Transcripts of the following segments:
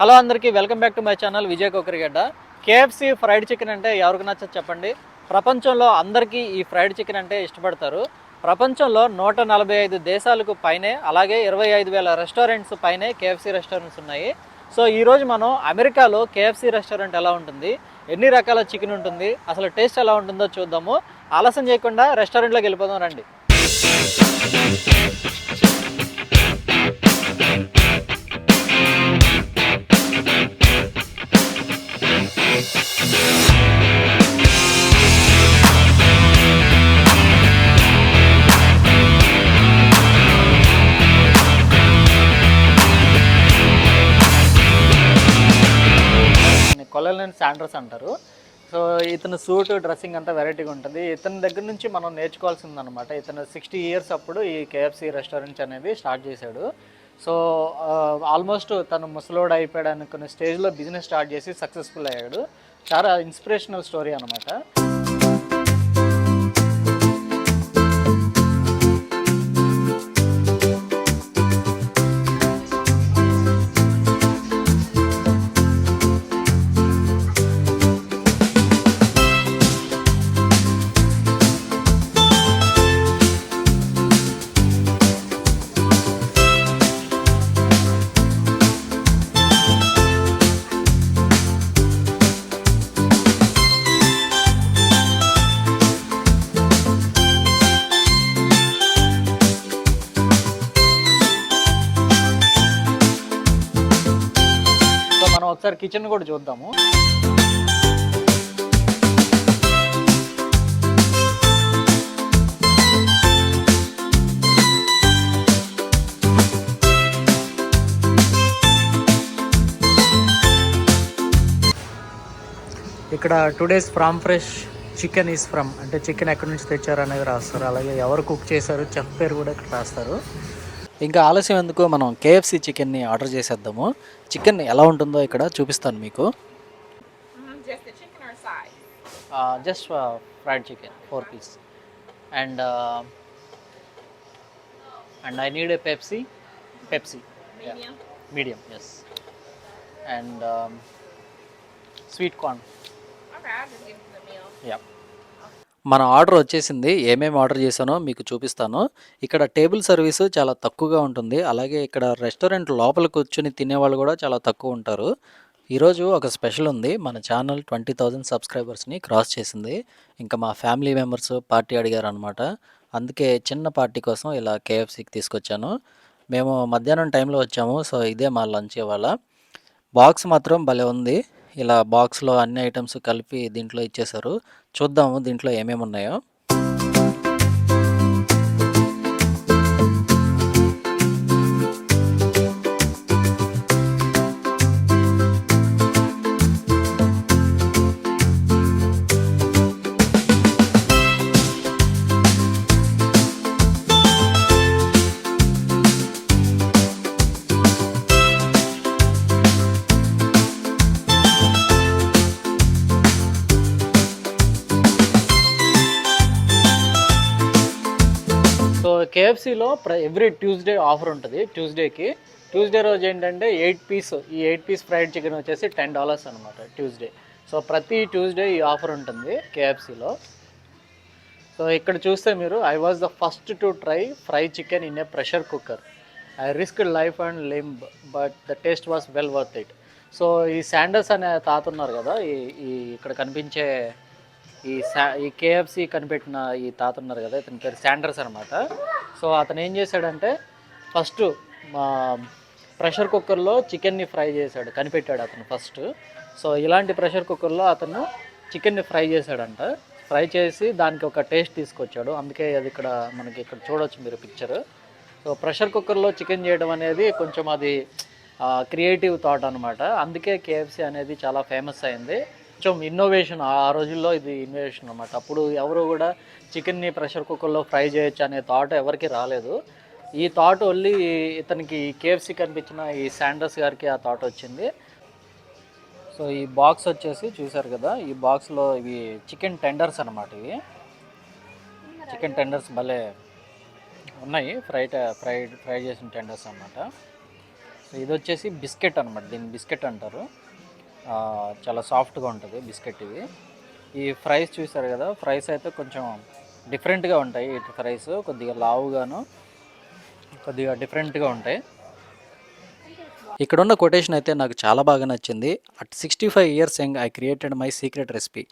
Hello అందరికీ welcome back to my channel Vijay Kokarigadda. KFC fried chicken అంటే ఎవరికి నచ్చదు చెప్పండి. ప్రపంచంలో అందరికీ ఈ ఫ్రైడ్ చికెన్ అంటే ఇష్టపడతారు. ప్రపంచంలో నూట నలభై ఐదు దేశాలకు పైనే అలాగే ఇరవై ఐదు వేల రెస్టారెంట్స్ పైనే కేఎఫ్సి రెస్టారెంట్స్ ఉన్నాయి. సో ఈరోజు మనం అమెరికాలో కేఎఫ్సి రెస్టారెంట్ ఎలా ఉంటుంది ఎన్ని రకాల చికెన్ ఉంటుంది అసలు టేస్ట్ ఎలా ఉంటుందో చూద్దాము. ఆలస్యం చేయకుండా రెస్టారెంట్లోకి వెళ్ళిపోదాం రండి. శాండ్రస్ అంటారు. సో ఇతను సూట్ డ్రెస్సింగ్ అంతా వెరైటీగా ఉంటుంది. ఇతని దగ్గర నుంచి మనం నేర్చుకోవాల్సింది అనమాట ఇతను సిక్స్టీ ఇయర్స్ అప్పుడు ఈ కేఎఫ్సి రెస్టారెంట్స్ అనేది స్టార్ట్ చేశాడు. సో ఆల్మోస్ట్ తను ముసలోడు అయిపోయాడు అనుకున్న స్టేజ్లో బిజినెస్ స్టార్ట్ చేసి సక్సెస్ఫుల్ అయ్యాడు. చాలా ఇన్స్పిరేషనల్ స్టోరీ అనమాట ఒకసారి కిచెన్ కూడా చూద్దాము. ఇక్కడ today's farm fresh chicken is from అంటే చికెన్ ఎక్కడి నుంచి తెచ్చారు అనేది రాస్తారు. అలాగే ఎవరు కుక్ చేశారు చెఫ్ పేరు కూడా ఇక్కడ రాస్తారు. ఇంకా ఆలస్యం ఎందుకు? మనం కేఎఫ్సి చికెన్ని ఆర్డర్ చేసేద్దాము. చికెన్ ఎలా ఉంటుందో ఇక్కడ చూపిస్తాను మీకు? Just fried chicken four piece and and I need a Pepsi Pepsi? Medium yes and sweet corn. Yeah మన ఆర్డర్ వచ్చేసింది. ఏమేమి ఆర్డర్ చేశానో మీకు చూపిస్తాను. ఇక్కడ టేబుల్ సర్వీస్ చాలా తక్కువగా ఉంటుంది. అలాగే ఇక్కడ రెస్టారెంట్ లోపల కూర్చొని తినేవాళ్ళు కూడా చాలా తక్కువ ఉంటారు. ఈరోజు ఒక స్పెషల్ ఉంది. మన ఛానల్ ట్వంటీ థౌజండ్ సబ్స్క్రైబర్స్ని క్రాస్ చేసింది. ఇంకా మా ఫ్యామిలీ మెంబర్స్ పార్టీ అడిగారు అనమాట అందుకే చిన్న పార్టీ కోసం ఇలా కేఎఫ్సీకి తీసుకొచ్చాను. మేము మధ్యాహ్నం టైంలో వచ్చాము. సో ఇదే మా లంచ్ ఇవాళ. బాక్స్ మాత్రం భలే ఉంది. ఇలా బాక్స్లో అన్ని ఐటమ్స్ కలిపి దీంట్లో ఇచ్చేశారు. చూద్దాము దీంట్లో ఏమేమి ఉన్నాయో కేఎఫ్సీలో ప్ర ఎవ్రీ ట్యూస్డే ఆఫర్ ఉంటుంది ట్యూస్డేకి. ట్యూస్డే రోజు ఏంటంటే ఎయిట్ పీస్ ఈ ఎయిట్ పీస్ ఫ్రైడ్ చికెన్ వచ్చేసి టెన్ డాలర్స్ అనమాట ట్యూస్డే. సో ప్రతి ట్యూస్డే ఈ ఆఫర్ ఉంటుంది కేఎఫ్సీలో. సో ఇక్కడ చూస్తే మీరు I was the first to try fry chicken in a pressure cooker I risk life and limb but the taste was well worth it so ఈ Sanders అనే తాత ఉన్నారు కదా ఈ ఈ ఇక్కడ కనిపించే ఈ సా ఈ కేఎఫ్సి కనిపెట్టిన ఈ తాత ఉన్నారు కదా ఇతని పేరు శాండర్స్ అనమాట సో అతను ఏం చేశాడంటే ఫస్ట్ మా ప్రెషర్ కుక్కర్లో చికెన్ని ఫ్రై చేశాడు కనిపెట్టాడు అతను ఫస్ట్. సో ఇలాంటి ప్రెషర్ కుక్కర్లో అతను చికెన్ని ఫ్రై చేశాడంట. ఫ్రై చేసి దానికి ఒక టేస్ట్ తీసుకొచ్చాడు. అందుకే అది ఇక్కడ మనకి ఇక్కడ చూడవచ్చు మీరు పిక్చర్ సో ప్రెషర్ కుక్కర్లో చికెన్ చేయడం అనేది కొంచెం అది క్రియేటివ్ థాట్ అనమాట అందుకే కేఎఫ్సి అనేది చాలా ఫేమస్ అయింది. కొంచెం ఇన్నోవేషన్ ఆ రోజుల్లో ఇది ఇన్నోవేషన్ అనమాట అప్పుడు ఎవరు కూడా చికెన్ని ప్రెషర్ కుక్కర్లో ఫ్రై చేయొచ్చు అనే థాట్ ఎవరికి రాలేదు. ఈ థాట్ ఓన్లీ ఇతనికి కేఎఫ్సి కనిపించిన ఈ శాండర్స్ గారికి ఆ థాట్ వచ్చింది. సో ఈ బాక్స్ వచ్చేసి చూసారు కదా ఈ బాక్స్లో ఇవి చికెన్ టెండర్స్ అనమాట ఇవి. చికెన్ టెండర్స్ భలే ఉన్నాయి ఫ్రై ఫ్రై ఫ్రై చేసిన టెండర్స్ అనమాట సో ఇది వచ్చేసి బిస్కెట్ అనమాట దీన్ని బిస్కెట్ అంటారు. చాలా సాఫ్ట్గా ఉంటుంది బిస్కెట్ ఇది ఈ ఫ్రైస్ చూసారు కదా ఫ్రైస్ అయితే కొంచెం డిఫరెంట్గా ఉంటాయి. ఇటు ఫ్రైస్ కొద్దిగా లావుగాను కొద్దిగా డిఫరెంట్గా ఉంటాయి. ఇక్కడ ఉన్న కొటేషన్ అయితే నాకు చాలా బాగా నచ్చింది. At sixty five years young I created my secret recipe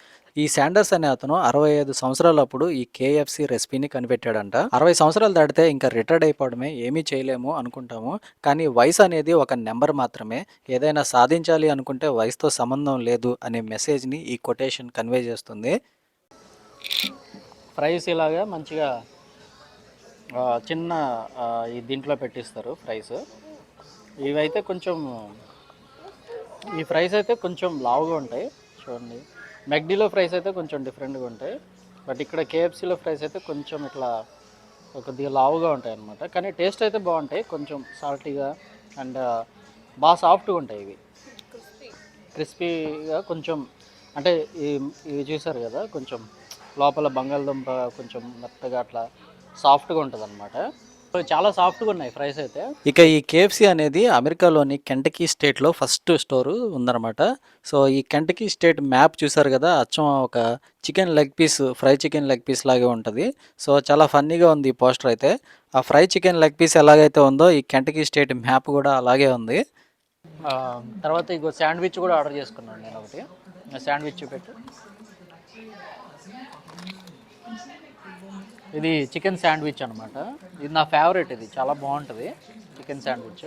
ఈ శాండర్స్ అనే అతను అరవై ఐదు సంవత్సరాలప్పుడు ఈ కేఎఫ్సి రెసిపీని కనిపెట్టాడంట. అరవై సంవత్సరాలు దాటితే ఇంకా రిటైర్డ్ అయిపోవడమే ఏమీ చేయలేము అనుకుంటాము. కానీ వయసు అనేది ఒక నెంబర్ మాత్రమే. ఏదైనా సాధించాలి అనుకుంటే వయసుతో సంబంధం లేదు అనే మెసేజ్ని ఈ కొటేషన్ కన్వే చేస్తుంది. ఫ్రైస్ ఇలాగా మంచిగా చిన్న ఈ దీంట్లో పెట్టిస్తారు ఫ్రైస్ ఇవైతే కొంచెం ఈ ఫ్రైస్ అయితే కొంచెం లావుగా ఉంటాయి. చూడండి. మెగ్డీలో ఫ్రైస్ అయితే కొంచెం డిఫరెంట్గా ఉంటాయి. బట్ ఇక్కడ కేఎఫ్సీలో ఫ్రైస్ అయితే కొంచెం ఇట్లా కొద్దిగా లావుగా ఉంటాయి అన్నమాట. కానీ టేస్ట్ అయితే బాగుంటాయి. కొంచెం సాల్టీగా అండ్ బాగా సాఫ్ట్గా ఉంటాయి ఇవి. క్రిస్పీగా కొంచెం అంటే ఇవి చూసారు కదా కొంచెం లోపల బంగాళదుంప కొంచెం మెత్తగా అట్లా సాఫ్ట్గా ఉంటుంది అనమాట చాలా సాఫ్ట్గా ఉన్నాయి ఫ్రైస్ అయితే. ఇక ఈ కేఎఫ్సి అనేది అమెరికాలోని కెంటకీ స్టేట్లో ఫస్ట్ స్టోరు ఉందన్నమాట. సో ఈ కెంటకీ స్టేట్ మ్యాప్ చూసారు కదా అచ్చం ఒక chicken leg piece fry chicken leg piece లాగే ఉంటుంది. సో చాలా ఫన్నీగా ఉంది ఈ పోస్టర్ అయితే. ఆ ఫ్రై చికెన్ లెగ్ పీస్ ఎలాగైతే ఉందో ఈ కెంటకీ స్టేట్ మ్యాప్ కూడా అలాగే ఉంది. తర్వాత ఇంకో శాండ్విచ్ కూడా ఆర్డర్ చేసుకున్నాను నేను ఒకటి. శాండ్విచ్ పెట్టు. ఇది చికెన్ శాండ్విచ్ అనమాట ఇది నా ఫేవరెట్ ఇది చాలా బాగుంటుంది చికెన్ శాండ్విచ్.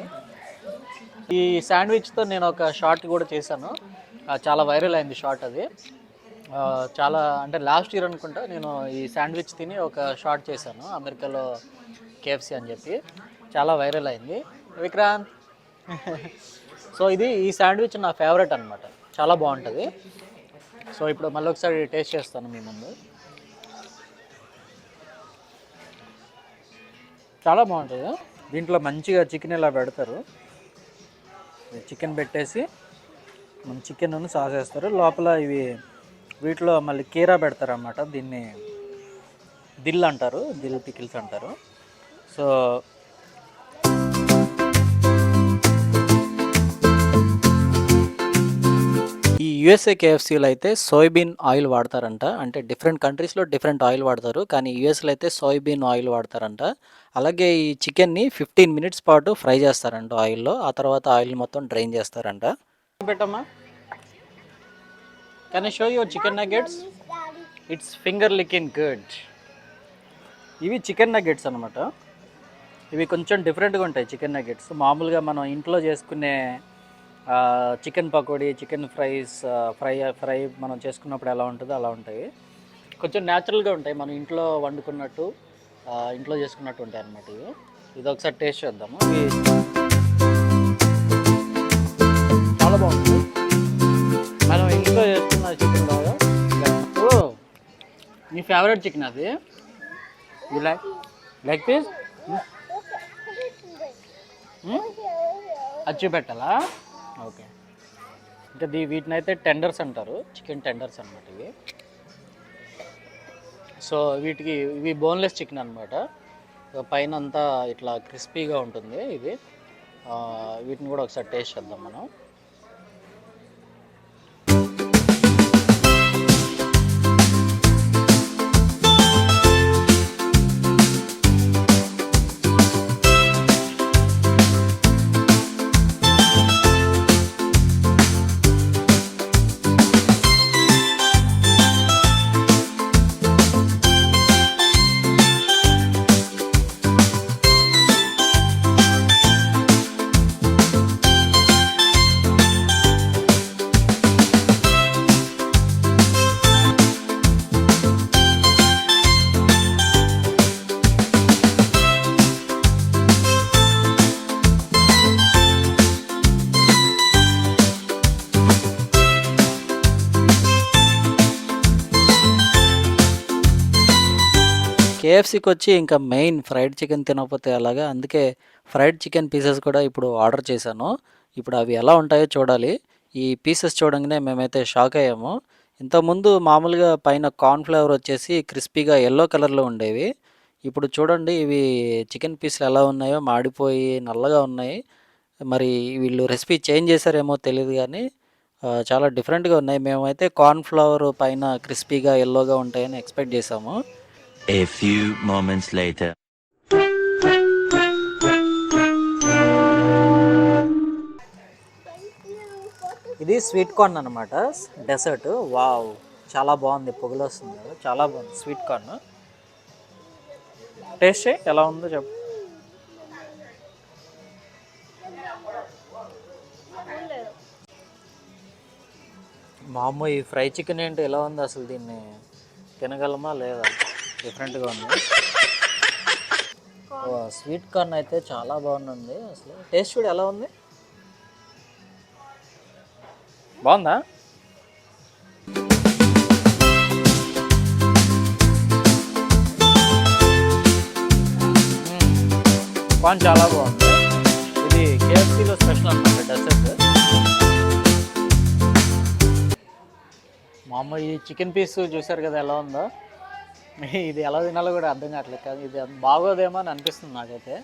ఈ శాండ్విచ్తో నేను ఒక షార్ట్ కూడా చేశాను. చాలా వైరల్ అయింది షార్ట్ అది. చాలా అంటే లాస్ట్ ఇయర్ అనుకుంటా నేను ఈ శాండ్విచ్ తిని ఒక షార్ట్ చేశాను అమెరికాలో కేఎఫ్సి అని చెప్పి. చాలా వైరల్ అయింది. విక్రాంత్. సో ఇది ఈ శాండ్విచ్ నా ఫేవరెట్ అనమాట చాలా బాగుంటుంది. సో ఇప్పుడు మళ్ళీ ఒకసారి టేస్ట్ చేస్తాను మీ ముందు. చాలా బాగుంటుంది. దీంట్లో మంచిగా చికెన్ ఇలా పెడతారు? చికెన్ పెట్టేసి మన చికెన్ సాస్ వేస్తారు. లోపల ఇవి వీటిలో మళ్ళీ కీరా పెడతారు అన్నమాట దీన్ని దిల్ అంటారు దిల్ పికిల్స్ అంటారు. సో యుఎస్ఏ కేఎఫ్సీలో అయితే సోయాబీన్ ఆయిల్ వాడతారంట. అంటే డిఫరెంట్ కంట్రీస్లో డిఫరెంట్ ఆయిల్ వాడతారు. కానీ యూఎస్లో అయితే సోయాబీన్ ఆయిల్ వాడతారంట. అలాగే ఈ చికెన్ని ఫిఫ్టీన్ మినిట్స్ పాటు ఫ్రై చేస్తారంట ఆయిల్లో. ఆ తర్వాత ఆయిల్ మొత్తం డ్రైన్ చేస్తారంట. పెట్టమ్మా. Can show your chicken nuggets it's finger licking good ఇవి చికెన్ నగెట్స్ అనమాట ఇవి కొంచెం డిఫరెంట్గా ఉంటాయి చికెన్ నగెట్స్ మామూలుగా మనం ఇంట్లో చేసుకునే chicken pakodi chicken fries fry fry మనం చేసుకున్నప్పుడు ఎలా ఉంటుందో అలా ఉంటాయి. కొంచెం న్యాచురల్గా ఉంటాయి. మనం ఇంట్లో వండుకున్నట్టు ఇంట్లో చేసుకున్నట్టు ఉంటాయి అన్నమాట ఇవి. ఇది ఒకసారి టేస్ట్ చేద్దాము. ఇవి చాలా బాగుంటుంది మనం ఇంట్లో చేసుకున్న చికెన్ ఓ మీ ఫేవరెట్ చికెన్ అది. యూ లైక్ లెగ్ పీస్ అచ్చి పెట్టాలా ఓకే. ఇంకా దీ వీటిని అయితే టెండర్స్ అంటారు. చికెన్ టెండర్స్ అనమాట ఇవి. సో వీటికి ఇవి బోన్లెస్ చికెన్ అనమాట పైన అంతా ఇట్లా క్రిస్పీగా ఉంటుంది ఇది. వీటిని కూడా ఒకసారి టేస్ట్ చేద్దాం మనం. కేఎఫ్సీకి వచ్చి ఇంకా మెయిన్ ఫ్రైడ్ చికెన్ తినకపోతే అలాగా అందుకే ఫ్రైడ్ చికెన్ పీసెస్ కూడా ఇప్పుడు ఆర్డర్ చేశాను. ఇప్పుడు అవి ఎలా ఉంటాయో చూడాలి. ఈ పీసెస్ చూడంగానే మేమైతే షాక్ అయ్యాము. ఇంతకుముందు మామూలుగా పైన కార్న్ఫ్లేవర్ వచ్చేసి క్రిస్పీగా ఎల్లో కలర్లో ఉండేవి. ఇప్పుడు చూడండి ఇవి చికెన్ పీసులు ఎలా ఉన్నాయో మాడిపోయి నల్లగా ఉన్నాయి. మరి వీళ్ళు రెసిపీ చేంజ్ చేశారేమో తెలియదు కానీ చాలా డిఫరెంట్గా ఉన్నాయి. మేమైతే కార్న్ ఫ్లవర్ పైన క్రిస్పీగా ఎల్లోగా ఉంటాయని ఎక్స్పెక్ట్ చేసాము A few moments later. ఇది స్వీట్ కార్న్ అనమాట డెసర్ట్. వావ్. చాలా బాగుంది. పొగలు వస్తుంది చాలా బాగుంది. Sweet corn. టేస్ట్ చేయి. ఎలా ఉందో చెప్పు. మా అమ్మ ఈ ఫ్రై చికెన్ ఏంటి ఎలా ఉంది అసలు దీన్ని? తినగలమా లేదా? డిఫరెంట్గా ఉంది. స్వీట్ కార్న్ అయితే చాలా బాగుంది అసలు. టేస్ట్ కూడా ఎలా ఉంది? బాగుందా? పాన్ చాలా బాగుంది. ఇది కేఎఫ్సీలో స్పెషల్ అనమాట డెసర్ట్. మా అమ్మ ఈ చికెన్ పీస్ చూసారు కదా ఎలా ఉందో? ఇది ఎలా తినాలో కూడా అర్థం కావట్లేదు కానీ ఇది బాగోదేమో అని అనిపిస్తుంది నాకైతే.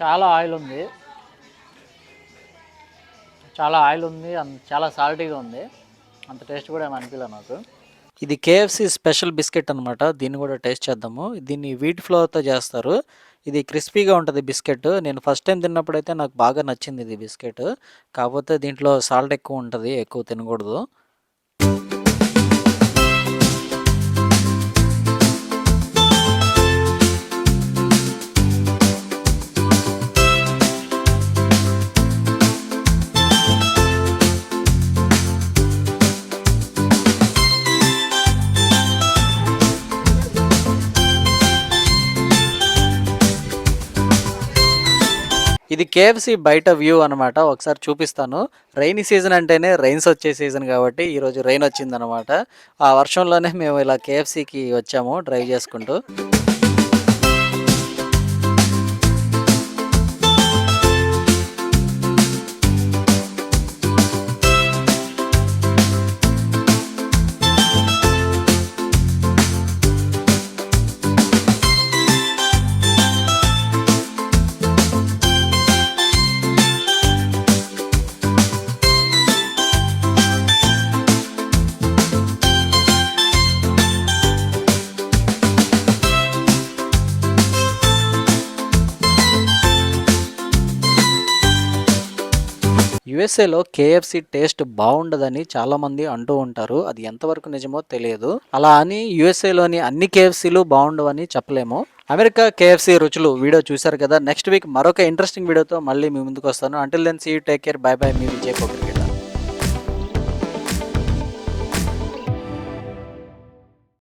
చాలా ఆయిల్ ఉంది. చాలా ఆయిల్ ఉంది అంత చాలా సాల్టీగా ఉంది. అంత టేస్ట్ కూడా ఏమి అనిపించలేదు నాకు. ఇది కేఎఫ్సి స్పెషల్ బిస్కెట్ అనమాట దీన్ని కూడా టేస్ట్ చేద్దాము. దీన్ని వీట్ ఫ్లోర్తో చేస్తారు. ఇది క్రిస్పీగా ఉంటుంది బిస్కెట్. నేను ఫస్ట్ టైం తిన్నప్పుడు అయితే నాకు బాగా నచ్చింది ఇది బిస్కెట్. కాకపోతే దీంట్లో సాల్ట్ ఎక్కువ ఉంటుంది ఎక్కువ తినకూడదు. ఇది కేఎఫ్సి బయట వ్యూ అనమాట ఒకసారి చూపిస్తాను. రైనీ సీజన్ అంటేనే రైన్స్ వచ్చే సీజన్ కాబట్టి ఈరోజు రైన్ వచ్చిందనమాట ఆ వర్షంలోనే మేము ఇలా కేఎఫ్సికి వచ్చాము డ్రైవ్ చేసుకుంటూ. యుఎస్ఏలో కేఎఫ్సి టేస్ట్ బాగుండదని చాలా మంది అంటూ ఉంటారు. అది ఎంతవరకు నిజమో తెలియదు. అలా అని యుఎస్ఏలోని అన్ని కేఎఫ్సీలు బాగుండవని చెప్పలేము. అమెరికా కేఎఫ్సి రుచులు వీడియో చూశారు కదా. నెక్స్ట్ వీక్ మరొక ఇంట్రెస్టింగ్ వీడియోతో మళ్ళీ మీ ముందుకు వస్తాను. Until then see take care bye bye మీ విజయ్